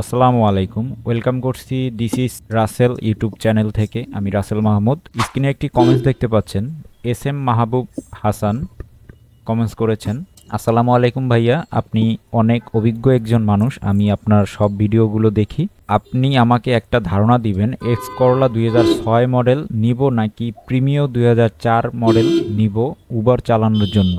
আসসালামু আলাইকুম। ওয়েলকাম করছি this is Rasel YouTube channel থেকে। আমি রাসেল মাহমুদ। স্ক্রিনে একটি কমেন্টস দেখতে পাচ্ছেন। S M Mahbub Hasan comments করেছেন। আসসালামু আলাইকুম ভাইয়া, আপনি অনেক অভিজ্ঞ একজন মানুষ। আমি আপনার সব ভিডিওগুলো দেখি। আপনি আমাকে একটা ধারণা দিবেন এক্স করলা দুই মডেল নিব নাকি প্রিমিও দুই মডেল নিব উবার চালানোর জন্য?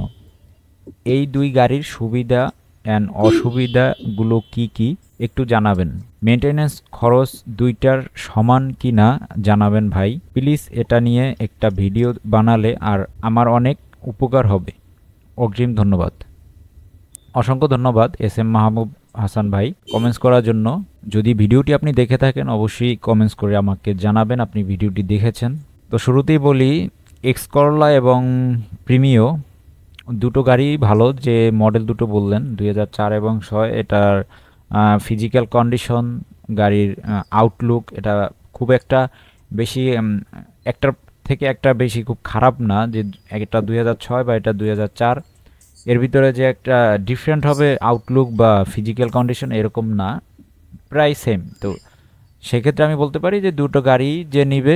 এই দুই গাড়ির সুবিধা অ্যান্ড অসুবিধাগুলো কি কি একটু জানাবেন। মেনটেনেন্স খরচ দুইটার সমান কি না জানাবেন ভাই। প্লিজ এটা নিয়ে একটা ভিডিও বানালে আর আমার অনেক উপকার হবে। অগ্রিম ধন্যবাদ। অসংখ্য ধন্যবাদ এস এম মাহবুব হাসান ভাই কমেন্টস করার জন্য। যদি ভিডিওটি আপনি দেখে থাকেন, অবশ্যই কমেন্টস করে আমাকে জানাবেন, আপনি ভিডিওটি দেখেছেন। তো শুরুতেই বলি এক্স করলা এবং প্রিমিও দুটো গাড়ি ভালো, যে মডেল দুটো বললেন, দুই এবং ছয়, এটার ফিজিক্যাল কন্ডিশন গাড়ির আউটলুক এটা খুব একটা বেশি একটার থেকে একটা বেশি খুব খারাপ না যে একটা দুই ছয় বা এটা দুই এর ভিতরে যে একটা ডিফারেন্ট হবে আউটলুক বা ফিজিক্যাল কন্ডিশন এরকম না, প্রায় সেম তো সেক্ষেত্রে আমি বলতে পারি যে দুটো গাড়ি যে নিবে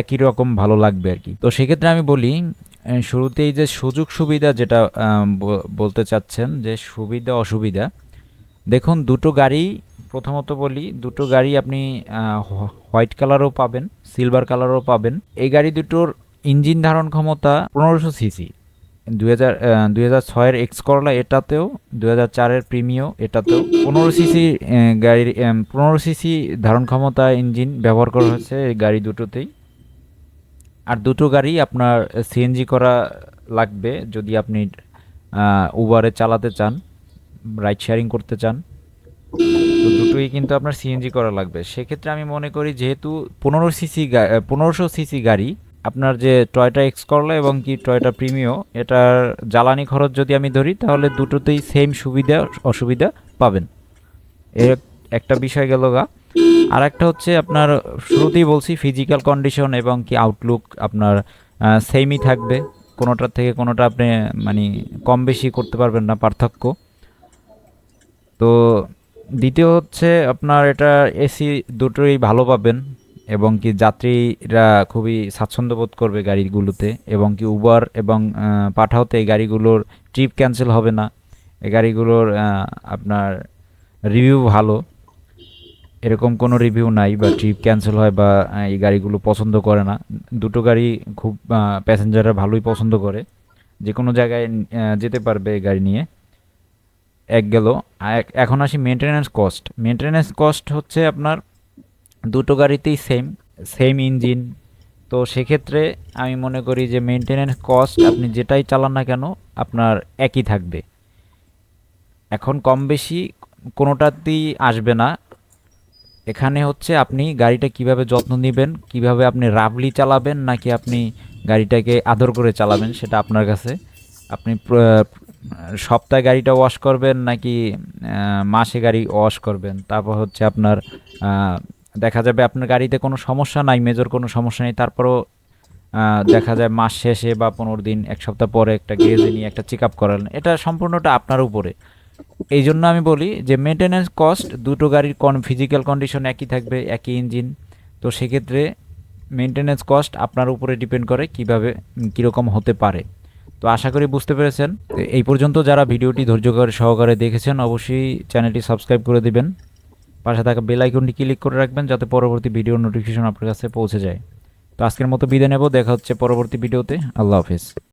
একই রকম ভালো লাগবে আর কি। তো সেক্ষেত্রে আমি বলি শুরুতেই যে সুযোগ সুবিধা যেটা বলতে চাচ্ছেন যে সুবিধা অসুবিধা, দেখুন দুটো গাড়ি, প্রথমত বলি, দুটো গাড়ি আপনি হোয়াইট কালারও পাবেন, সিলভার কালারও পাবেন। এই গাড়ি দুটোর ইঞ্জিন ধারণ ক্ষমতা পনেরোশো সিসি। দুই হাজার দুই হাজার ছয়ের এক্স করলা এটাতেও, দুই হাজার চারের প্রিমিও এটাতেও পনেরো সিসি গাড়ির পনেরো সিসি ধারণ ক্ষমতা ইঞ্জিন ব্যবহার করা হয়েছে এই গাড়ি দুটোতেই। আর দুটো গাড়ি আপনার সিএনজি করা লাগবে যদি আপনি উবারে চালাতে চান রাইড শেয়ারিং করতে চান। তো দুটোই কিন্তু আপনার সিএনজি করা লাগবে। সেক্ষেত্রে আমি মনে করি যেহেতু পনেরো সিসি পনেরোশো সিসি গাড়ি, আপনার যে টয়টা এক্স করলা এবং কি টয়টা প্রিমিও এটার জ্বালানি খরচ যদি আমি ধরি, তাহলে দুটোতেই সেম সুবিধা, অসুবিধা পাবেন। এর একটা বিষয় গেল গা আর একটা হচ্ছে আপনার শুরুতেই বলছি ফিজিক্যাল কন্ডিশন এবং কি আউটলুক আপনার সেমই থাকবে। কোনোটার থেকে কোনোটা আপনি মানে কম বেশি করতে পারবেন না, পার্থক্য। তো দ্বিতীয় হচ্ছে আপনার এটা এসি দুটোই ভালো পাবেন এবং কি যাত্রীরা খুবই স্বাচ্ছন্দ্য বোধ করবে গাড়িগুলোতে এবং কি উবার এবং পাঠাওতে এই গাড়িগুলোর ট্রিপ ক্যান্সেল হবে না। এই গাড়িগুলোর আপনার রিভিউ ভালো। এরকম কোনো রিভিউ নাই বা ট্রিপ ক্যান্সেল হয় বা এই গাড়িগুলো পছন্দ করে না। দুটো গাড়ি খুব প্যাসেঞ্জাররা ভালোই পছন্দ করে। যে কোনো জায়গায় যেতে পারবে এই গাড়ি নিয়ে। এক গেল। এখন আসি মেনটেনেন্স কস্ট মেনটেনেন্স কস্ট হচ্ছে আপনার দুটো গাড়িতেই সেম সেম ইঞ্জিন তো সেক্ষেত্রে আমি মনে করি যে মেনটেনেন্স কস্ট আপনি যেটাই চালান না কেন আপনার একই থাকবে। এখন কম বেশি কোনোটাতেই আসবে না। এখানে হচ্ছে আপনি গাড়িটা কীভাবে যত্ন নেবেন, কীভাবে আপনি রাবলি চালাবেন নাকি আপনি গাড়িটাকে আদর করে চালাবেন সেটা আপনার কাছে। আপনি সপ্তাহে গাড়িটা ওয়াশ করবেন নাকি মাসে গাড়ি ওয়াশ করবেন। তারপর হচ্ছে আপনার দেখা যাবে আপনার গাড়িতে কোনো সমস্যা নাই মেজর কোনো সমস্যা নেই। তারপরও দেখা যায় মাস শেষে বা পনেরো দিন, এক সপ্তাহ পরে একটা গেজে নিয়ে একটা চেক আপ করালেন। এটা সম্পূর্ণটা আপনার উপরে। এই জন্য আমি বলি যে মেনটেন্যান্স কস্ট দুটো গাড়ির কন ফিজিক্যাল কন্ডিশন একই থাকবে, একই ইঞ্জিন তো সেক্ষেত্রে মেনটেন্যান্স কস্ট আপনার উপরে ডিপেন্ড করে কীভাবে, কীরকম হতে পারে। তো আশা করি বুঝতে পেরেছেন। এই পর্যন্ত যারা ভিডিওটি ধৈর্য করে সহকারে দেখেছেন, অবশ্যই চ্যানেলটি সাবস্ক্রাইব করে দিবেন। পাশে থাকা বেল আইকনটি ক্লিক করে রাখবেন যাতে পরবর্তী ভিডিও নোটিফিকেশন আপনার কাছে পৌঁছে যায়। তো আজকের মতো বিদায় নেব। দেখা হচ্ছে পরবর্তী ভিডিওতে আল্লাহ হাফিজ।